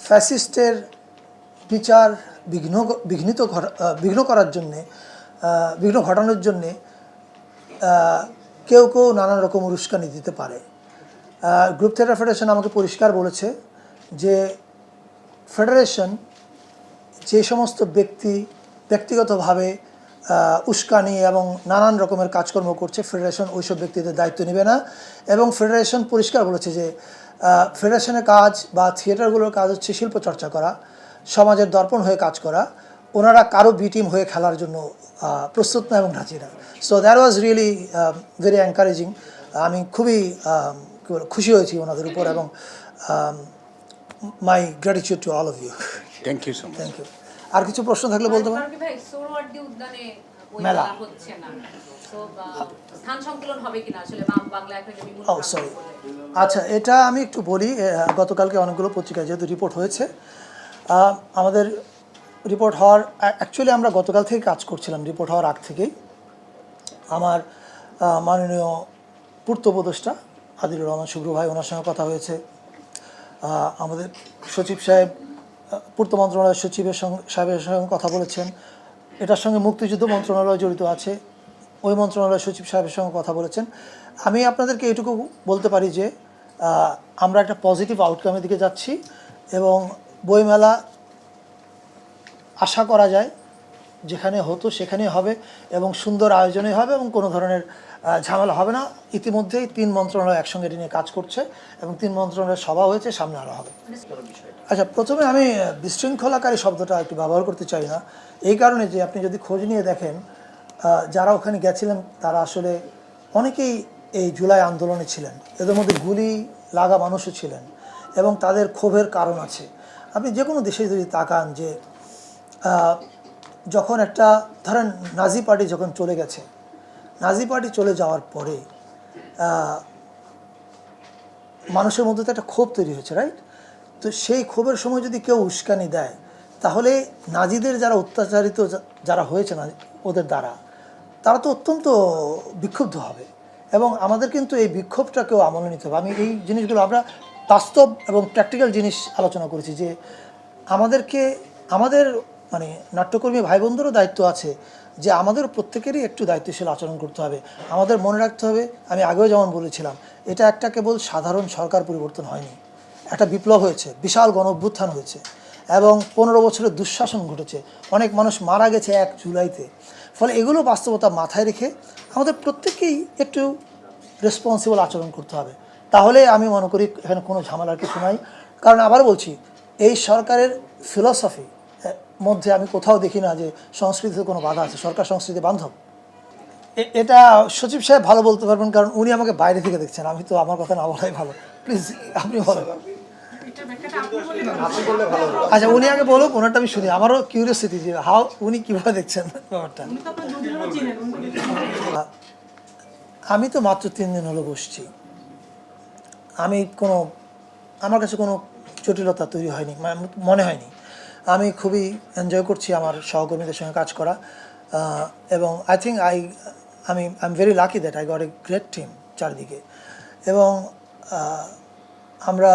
ফ্যাসিস্টের বিচার বিঘ্ন বিঘ্নিত বিঘ্ন করার জন্যে বিঘ্ন ঘটানোর জন্যে কেউ কেউ নানান রকম উস্কানি দিতে পারে। গ্রুপ থিয়েটার ফেডারেশন আমাকে পরিষ্কার বলেছে যে ফেডারেশন যে সমস্ত ব্যক্তি ব্যক্তিগতভাবে উস্কানি এবং নানান রকমের কাজকর্ম করছে। ফেডারেশন ওইসব ব্যক্তিদের দায়িত্ব নেবে না। এবং ফেডারেশন পরিষ্কার বলেছে যে ফেডারেশনের কাজ বা থিয়েটারগুলোর কাজ হচ্ছে শিল্প চর্চা করা সমাজের দর্পণ হয়ে কাজ করা। ওনারা কারও বি টিম হয়ে খেলার জন্য প্রস্তুত না এবং রাজি না। So that was really very encouraging আমি খুবই বলব, খুশি হয়েছি ওনাদের উপর এবং my gratitude to all of you thank you so much thank you আর কিছু প্রশ্ন থাকলে বলতে পারেন মেলা। ও সরি আচ্ছা এটা আমি একটু বলি গতকালকে অনেকগুলো পত্রিকায় যেহেতু রিপোর্ট হয়েছে আমাদের রিপোর্ট হওয়ার অ্যাকচুয়ালি আমরা গতকাল থেকে কাজ করছিলাম রিপোর্ট হওয়ার আগ থেকেই। আমার মাননীয় পূর্ত উপদেষ্টা আদিলুর রহমান শুভ্র ভাই ওনার সঙ্গে কথা হয়েছে। আমাদের সচিব সাহেব পূর্ত মন্ত্রণালয়ের সচিবের সঙ্গে সাহেবের সঙ্গে কথা বলেছেন। এটার সঙ্গে মুক্তিযুদ্ধ মন্ত্রণালয় জড়িত আছে। ওই মন্ত্রণালয়ের সচিব সাহেবের সঙ্গে কথা বলেছেন। আমি আপনাদেরকে এটুকু বলতে পারি যে আমরা একটা পজিটিভ আউটকামের দিকে যাচ্ছি এবং বইমেলা আশা করা যায় যেখানে হতো সেখানেই হবে এবং সুন্দর আয়োজনে হবে এবং কোনো ধরনের ঝামেলা হবে না। ইতিমধ্যেই তিন মন্ত্রণালয় একসঙ্গে এটা নিয়ে কাজ করছে এবং তিন মন্ত্রণালয়ের সভা হয়েছে, সামনে আরও হবে। আচ্ছা প্রথমে আমি বিশৃঙ্খলাকারী শব্দটা একটু ব্যবহার করতে চাই না। এই কারণে যে আপনি যদি খোঁজ নিয়ে দেখেন যারা ওখানে গেছিলেন, তারা আসলে অনেকেই এই জুলাই আন্দোলনে ছিলেন। এদের মধ্যে গুলি লাগা মানুষও ছিলেন এবং তাদের ক্ষোভের কারণ আছে। আপনি যে কোনো দেশে যদি তাকান যে যখন একটা, ধরেন নাজি পার্টি যখন চলে গেছে, নাজি পার্টি চলে যাওয়ার পরে মানুষের মধ্যে তো একটা ক্ষোভ তৈরি হয়েছে রাইট তো সেই ক্ষোভের সময় যদি কেউ উস্কানি দেয়, তাহলে নাজিদের যারা অত্যাচারিত যারা হয়েছে না, ওদের দ্বারা, তারা তো অত্যন্ত বিক্ষুব্ধ হবে। এবং আমাদের কিন্তু এই বিক্ষোভটাকেও আমলে নিতে হবে। আমি এই জিনিসগুলো আমরা বাস্তব এবং প্র্যাকটিক্যাল জিনিস আলোচনা করেছি যে আমাদেরকে, আমাদের মানে নাট্যকর্মী ভাই বোনদেরও দায়িত্ব আছে যে আমাদের প্রত্যেকেরই একটু দায়িত্বশীল আচরণ করতে হবে। আমাদের মনে রাখতে হবে, আমি আগেও যেমন বলেছিলাম, এটা একটা কেবল সাধারণ সরকার পরিবর্তন হয়নি। একটা বিপ্লব হয়েছে, বিশাল গণ অভ্যুত্থান হয়েছে এবং পনেরো বছরের দুঃশাসন ঘটেছে। অনেক মানুষ মারা গেছে এক জুলাইতে। ফলে এগুলো বাস্তবতা মাথায় রেখে আমাদের প্রত্যেককেই একটু রেসপন্সিবল আচরণ করতে হবে। তাহলে আমি মনে করি এখানে কোনো ঝামেলার কিছু নাই। কারণ আবার বলছি, এই সরকারের ফিলসফি মধ্যে আমি কোথাও দেখি না যে সংস্কৃতিতে কোনো বাধা আছে, সরকার সংস্কৃতি বান্ধব। এটা সচিব সাহেব ভালো বলতে পারবেন, কারণ উনি আমাকে বাইরে থেকে দেখছেন। আমি তো, আমার কথা না বলাই ভালো। প্লিজ আপনি বলেন। আচ্ছা উনি আগে বলুক, ওনারটা আমি শুনি। আমারও কিউরিয়াসিটি যে হাও উনি কীভাবে দেখছেন ব্যাপারটা। আমি তো মাত্র তিন দিন হলো বসছি। আমি কোনো, আমার কাছে কোনো জটিলতা তৈরি হয়নি মানে মনে হয়নি। আমি খুবই এনজয় করছি আমার সহকর্মীদের সঙ্গে কাজ করা। এবং আই থিঙ্ক আই আমি I am very lucky that I got a great team চারদিকে। এবং আমরা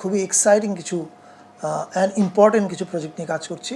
খুবই এক্সাইটিং কিছু অ্যান্ড ইম্পর্টেন্ট কিছু প্রজেক্ট নিয়ে কাজ করছি।